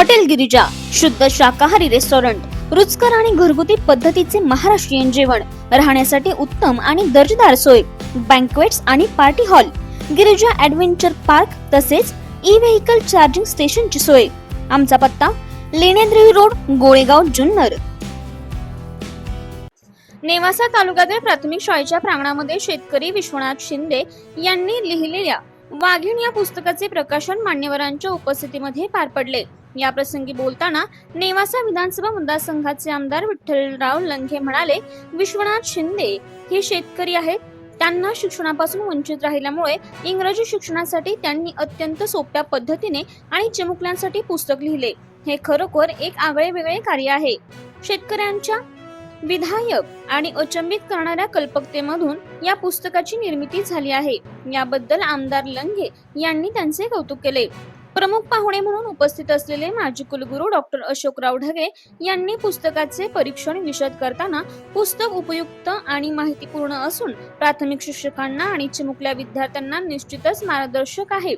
Hotel Girija शुद्ध शाकाहारी restaurant रुचकर आणि घरगुती पद्धतीचे महाराष्ट्रीयन जेवण राहण्यासाठी उत्तम आणि दर्जेदार सोय बँकवेट्स आणि party hall Girija adventure park तसेच ई व्हेकल चार्जिंग स्टेशनची सोय. आमचा पत्ता लेण्याद्री रोड गोळेगाव जुन्नर. नेवासा तालुक्यातील प्राथमिक शाळेच्या प्रांगणामध्ये शेतकरी विश्वनाथ शिंदे यांनी लिहिलेल्या वाघीण या पुस्तकाचे प्रकाशन मान्यवरांच्या उपस्थितीमध्ये पार पडले. याप्रसंगी बोलताना नेवासा विधानसभा मतदारसंघाचे आमदार विठ्ठलराव लंघे म्हणाले विश्वनाथ शिंदे हे शेतकरी आहेत. त्यांना शिक्षणापासून वंचित राहिल्यामुळे इंग्रजी शिक्षणासाठी त्यांनी अत्यंत सोप्या पद्धतीने आणि चिमुकल्यांसाठी पुस्तक लिहिले. हे खरोखर एक आगळे वेगळे कार्य आहे. शेतकऱ्यांच्या विधायक आणि अचंबित करणाऱ्या कल्पकतेमधून या पुस्तकाची निर्मिती झाली आहे. याबद्दल आमदार लंघे यांनी त्यांचे कौतुक केले. प्रमुख पाहुणे म्हणून उपस्थित असलेले माजी कुलगुरू डॉक्टर अशोकराव ढगे यांनी पुस्तकाचे परीक्षण विशद करताना पुस्तक उपयुक्त आणि माहितीपूर्ण असून प्राथमिक शिक्षकांना आणि चिमुकल्या विद्यार्थ्यांना निश्चितच मार्गदर्शक आहे.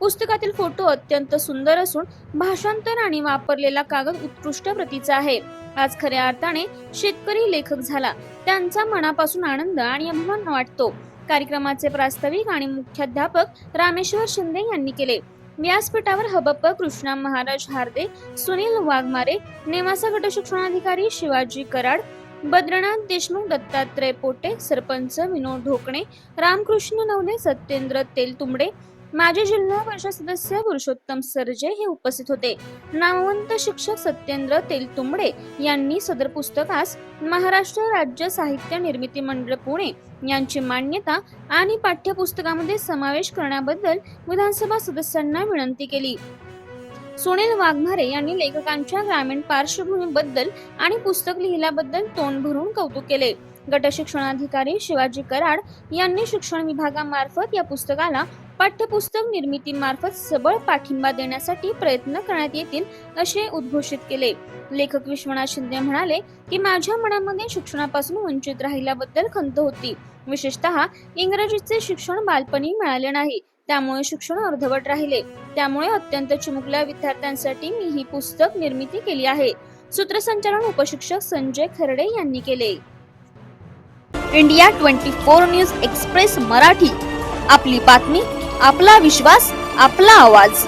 पुस्तकातील फोटो अत्यंत सुंदर असून भाषांतर आणि वापरलेला कागद उत्कृष्ट प्रतीचा आहे. आज खऱ्या अर्थाने शेतकरी लेखक झाला. त्यांचा मनापासून आनंद आणि अभिमान वाटतो. कार्यक्रमाचे प्रास्ताविक आणि मुख्याध्यापक रामेश्वर शिंदे यांनी केले. व्यासपीठावर हबप्पा कृष्णा महाराज हार्दे सुनील वाघमारे नेवासा गट शिक्षणाधिकारी शिवाजी कराड बद्रनाथ देशमुख दत्तात्रय पोटे सरपंच विनोद ढोकणे रामकृष्ण नवले सत्येंद्र तेलतुंबडे माजी जिल्हा परिषद सदस्य पुरुषोत्तम सरजे हे उपस्थित होते. नामवंत शिक्षक सत्येंद्र तेलतुंबडे यांनी सदर पुस्तकास महाराष्ट्र राज्य साहित्य निर्मिती मंडळ पुणे यांची मान्यता आणि पाठ्यपुस्तकामध्ये समावेश करण्याबद्दल विधानसभा सदस्यांना विनंती केली. सुनील वाघमारे यांनी लेखकांच्या ग्रामीण पार्श्वभूमीबद्दल आणि पुस्तक लिहिल्याबद्दल तोंड भरून कौतुक केले. गट शिक्षणाधिकारी शिवाजी कराड यांनी शिक्षण विभागामार्फत या पुस्तकाला पाठ्यपुस्तक निर्मितीमार्फत सबळ पाठिंबा देण्यासाठी प्रयत्न करण्यात येतील असे उद्घोषित केले. लेखक विश्वनाथ शिंदे म्हणाले की माझ्या मनामध्ये शिक्षणापासून वंचित राहिल्याबद्दल खंत होती. विशेषतः इंग्रजीचे शिक्षण बालपणी मिळाले नाही त्यामुळे शिक्षण अर्धवट राहिले. त्यामुळे अत्यंत चिमुकल्या विद्यार्थ्यांसाठी मी ही पुस्तक निर्मिती केली आहे. सूत्रसंचालन उपशिक्षक संजय खर्डे यांनी केले. India twenty four news express Marathi आपली बातमी आपला विश्वास आपला आवाज.